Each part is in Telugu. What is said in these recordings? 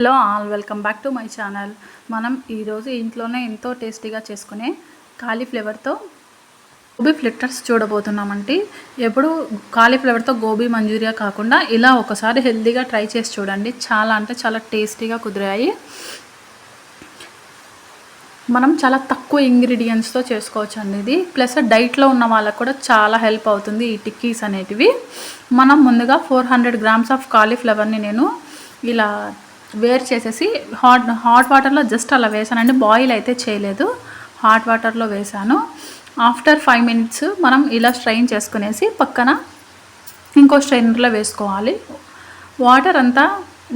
Hello all welcome back to my channel. మనం ఈరోజు ఇంట్లోనే ఎంతో టేస్టీగా చేసుకునే కాలీఫ్లేవర్తో గోబీ ఫ్లిట్టర్స్ చూడబోతున్నామండి. ఎప్పుడు కాలీఫ్లేవర్తో గోబీ మంచూరియా కాకుండా ఇలా ఒకసారి హెల్తీగా ట్రై చేసి చూడండి. చాలా అంటే చాలా టేస్టీగా కుదిరాయి. మనం చాలా తక్కువ ఇంగ్రీడియంట్స్తో చేసుకోవచ్చు అండి ఇది. ప్లస్ డైట్లో ఉన్న వాళ్ళకు కూడా చాలా హెల్ప్ అవుతుంది ఈ టిక్కీస్ అనేటివి. మనం ముందుగా ఫోర్ హండ్రెడ్ గ్రామ్స్ ఆఫ్ కాలీఫ్లవర్ని నేను ఇలా వేర్ చేసేసి హాట్ హాట్ వాటర్లో జస్ట్ అలా వేసానండి. బాయిల్ అయితే చేయలేదు. హాట్ వాటర్లో వేసాను. ఆఫ్టర్ ఫైవ్ మినిట్స్ మనం ఇలా స్ట్రైన్ చేసుకునేసి పక్కన ఇంకో స్ట్రైనర్లో వేసుకోవాలి. వాటర్ అంతా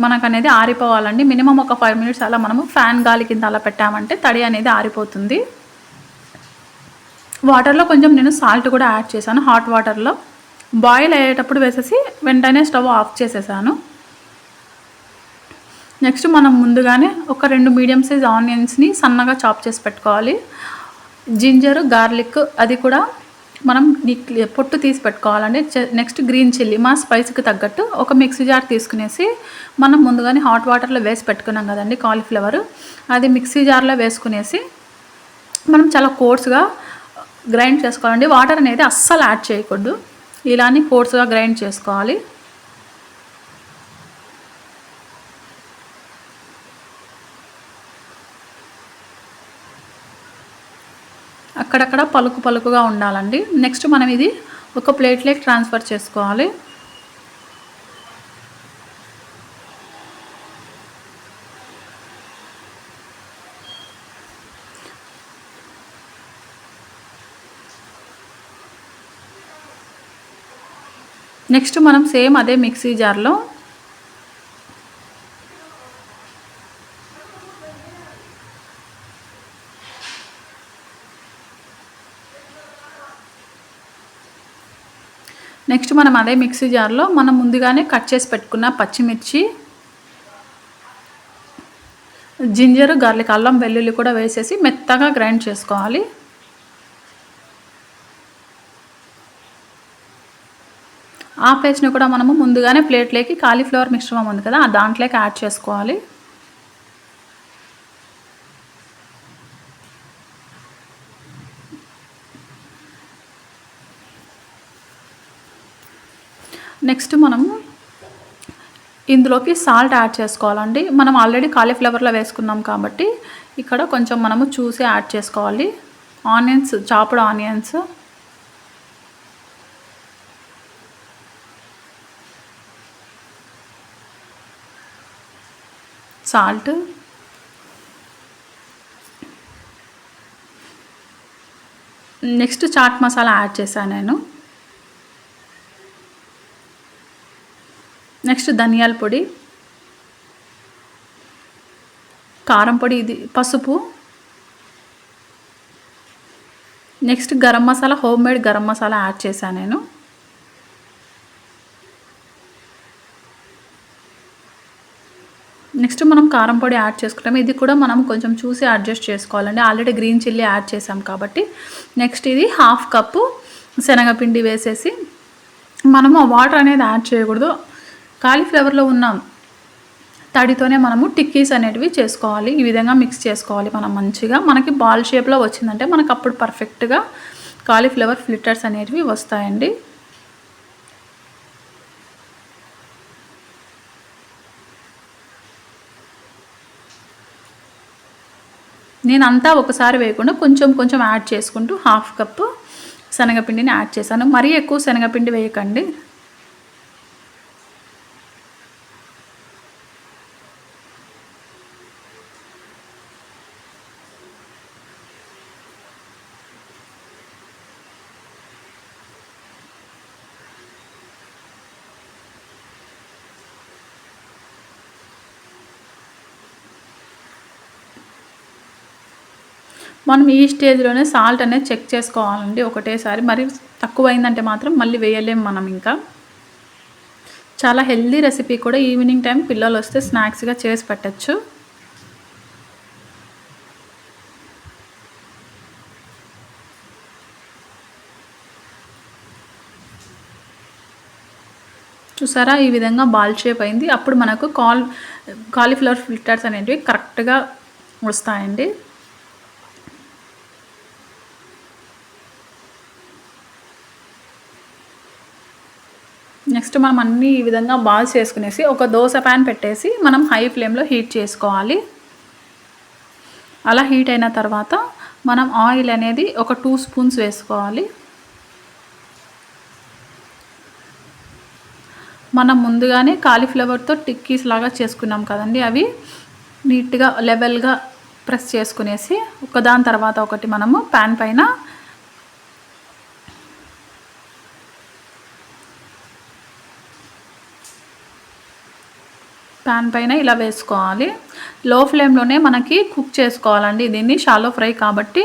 మనకు అనేది ఆరిపోవాలండి. మినిమం ఒక ఫైవ్ మినిట్స్ అలా మనము ఫ్యాన్ గాలి కింద అలా పెట్టామంటే తడి అనేది ఆరిపోతుంది. వాటర్లో కొంచెం నేను సాల్ట్ కూడా యాడ్ చేశాను. హాట్ వాటర్లో బాయిల్ అయ్యేటప్పుడు వేసేసి వెంటనే స్టవ్ ఆఫ్ చేసేసాను. నెక్స్ట్ మనం ముందుగానే ఒక రెండు మీడియం సైజ్ ఆనియన్స్ని సన్నగా చాప్ చేసి పెట్టుకోవాలి. జింజర్ గార్లిక్ అది కూడా మనం పొట్టు తీసి పెట్టుకోవాలండి. నెక్స్ట్ గ్రీన్ చిల్లీ మా స్పైస్కి తగ్గట్టు ఒక మిక్సీ జార్ తీసుకునేసి మనం ముందుగానే హాట్ వాటర్లో వేసి పెట్టుకున్నాం కదండి కాలీఫ్లవర్. అది మిక్సీ జార్లో వేసుకునేసి మనం చాలా కోర్స్గా గ్రైండ్ చేసుకోవాలండి. వాటర్ అనేది అస్సలు యాడ్ చేయకూడదు. ఇలానే కోర్స్గా గ్రైండ్ చేసుకోవాలి. అక్కడక్కడ పలుకు పలుకుగా ఉండాలండి. నెక్స్ట్ మనం ఇది ఒక ప్లేట్లోకి ట్రాన్స్ఫర్ చేసుకోవాలి. నెక్స్ట్ మనం సేమ్ అదే మిక్సీ జార్లో నెక్స్ట్ మనం అదే మిక్సీ జార్లో మనం ముందుగానే కట్ చేసి పెట్టుకున్న పచ్చిమిర్చి జింజర్ గార్లిక్ అల్లం వెల్లుల్లి కూడా వేసేసి మెత్తగా గ్రైండ్ చేసుకోవాలి. ఆ పేస్ట్ని కూడా మనము ముందుగానే ప్లేట్లోకి కాలీఫ్లవర్ మిశ్రమం ఉంది కదా దాంట్లోకి యాడ్ చేసుకోవాలి. నెక్స్ట్ మనము ఇందులోకి సాల్ట్ యాడ్ చేసుకోవాలండి. మనం ఆల్రెడీ కాలీఫ్లవర్లో వేసుకున్నాం కాబట్టి ఇక్కడ కొంచెం మనము చూసి యాడ్ చేసుకోవాలి. Onions చాపుడు onions salt next chaat masala add చేశాను నేను. నెక్స్ట్ ధనియాల పొడి. కారం పొడి ఇది పసుపు. Next garam masala homemade garam masala add చేశాను నేను. నెక్స్ట్ మనం కారం పొడి యాడ్ చేసుకుంటాం. ఇది కూడా మనం కొంచెం చూసి అడ్జస్ట్ చేసుకోవాలండి. ఆల్రెడీ గ్రీన్ చిల్లీ యాడ్ చేసాం కాబట్టి. నెక్స్ట్ ఇది హాఫ్ కప్పు శనగపిండి వేసేసి. మనము వాటర్ అనేది యాడ్ చేయకూడదు. కాలీఫ్లవర్లో ఉన్న తడితోనే మనము టిక్కీస్ అనేటివి చేసుకోవాలి. ఈ విధంగా మిక్స్ చేసుకోవాలి మనం మంచిగా. మనకి బాల్ షేప్లో వచ్చిందంటే మనకు అప్పుడు పర్ఫెక్ట్గా కాలీఫ్లవర్ ఫ్లిట్టర్స్ అనేటివి వస్తాయండి. నేను అంతా ఒకసారి వేయకుండా కొంచెం కొంచెం యాడ్ చేసుకుంటూ హాఫ్ కప్పు శనగపిండిని యాడ్ చేశాను. మరీ ఎక్కువ శనగపిండి వేయకండి. మనం ఈ స్టేజ్లోనే సాల్ట్ అనేది చెక్ చేసుకోవాలండి ఒకటేసారి. మరి తక్కువైందంటే మాత్రం మళ్ళీ వేయలేం మనం ఇంకా. చాలా హెల్దీ రెసిపీ కూడా ఈవినింగ్ టైం పిల్లలు వస్తే స్నాక్స్గా చేసి పెట్టచ్చు. చూసారా? ఈ విధంగా బాల్ షేప్ అయింది. అప్పుడు మనకు కాల్ కాలీఫ్లవర్ ఫిల్టర్స్ అనేటివి కరెక్ట్గా వస్తాయండి. నెక్స్ట్ మనం అన్ని ఈ విధంగా బాల్స్ చేసుకునేసి ఒక దోశ ప్యాన్ పెట్టేసి మనం హై ఫ్లేమ్లో హీట్ చేసుకోవాలి. అలా హీట్ అయిన తర్వాత మనం ఆయిల్ అనేది ఒక టూ స్పూన్స్ వేసుకోవాలి. మనం ముందుగానే కాలీఫ్లవర్తో టిక్కీస్ లాగా చేసుకున్నాం కదండి అవి నీట్గా లెవెల్గా ప్రెస్ చేసుకునేసి ఒకదాని తర్వాత ఒకటి మనము ప్యాన్ పైన ప్యాన్ పైన ఇలా వేసుకోవాలి. లో ఫ్లేమ్లోనే మనకి కుక్ చేసుకోవాలండి. దీన్ని షాలో ఫ్రై కాబట్టి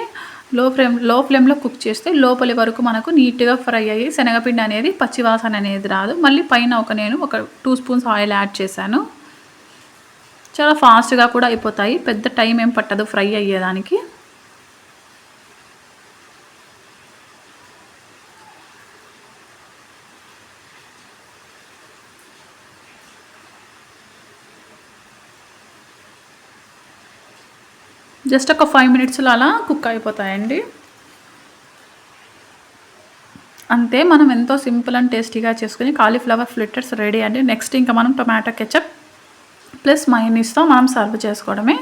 లో ఫ్లేమ్లో ఫ్లేమ్లో కుక్ చేస్తే లోపలి వరకు మనకు నీట్గా ఫ్రై అయ్యి శనగపిండి అనేది పచ్చివాసన అనేది రాదు. మళ్ళీ పైన ఒక నేను ఒక టూ స్పూన్స్ ఆయిల్ యాడ్ చేశాను. చాలా ఫాస్ట్గా కూడా అయిపోతాయి. పెద్ద టైం ఏం పట్టదు ఫ్రై అయ్యేదానికి. జస్ట్ ఒక ఫైవ్ మినిట్స్లో అలా కుక్ అయిపోతాయండి. అంతే మనం ఎంతో సింపుల్ అండ్ టేస్టీగా చేసుకుని కాలీఫ్లవర్ ఫ్లిట్టర్స్ రెడీ అండి. నెక్స్ట్ ఇంకా మనం టొమాటో కెచప్ ప్లస్ మైనీస్తో మనం సర్వ్ చేసుకోవడమే.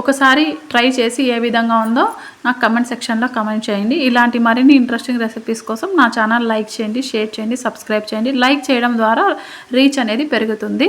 ఒకసారి ట్రై చేసి ఏ విధంగా ఉందో నాకు కమెంట్ సెక్షన్లో కమెంట్ చేయండి. ఇలాంటి మరిన్ని ఇంట్రెస్టింగ్ రెసిపీస్ కోసం నా ఛానల్ లైక్ చేయండి షేర్ చేయండి సబ్స్క్రైబ్ చేయండి. లైక్ చేయడం ద్వారా రీచ్ అనేది పెరుగుతుంది.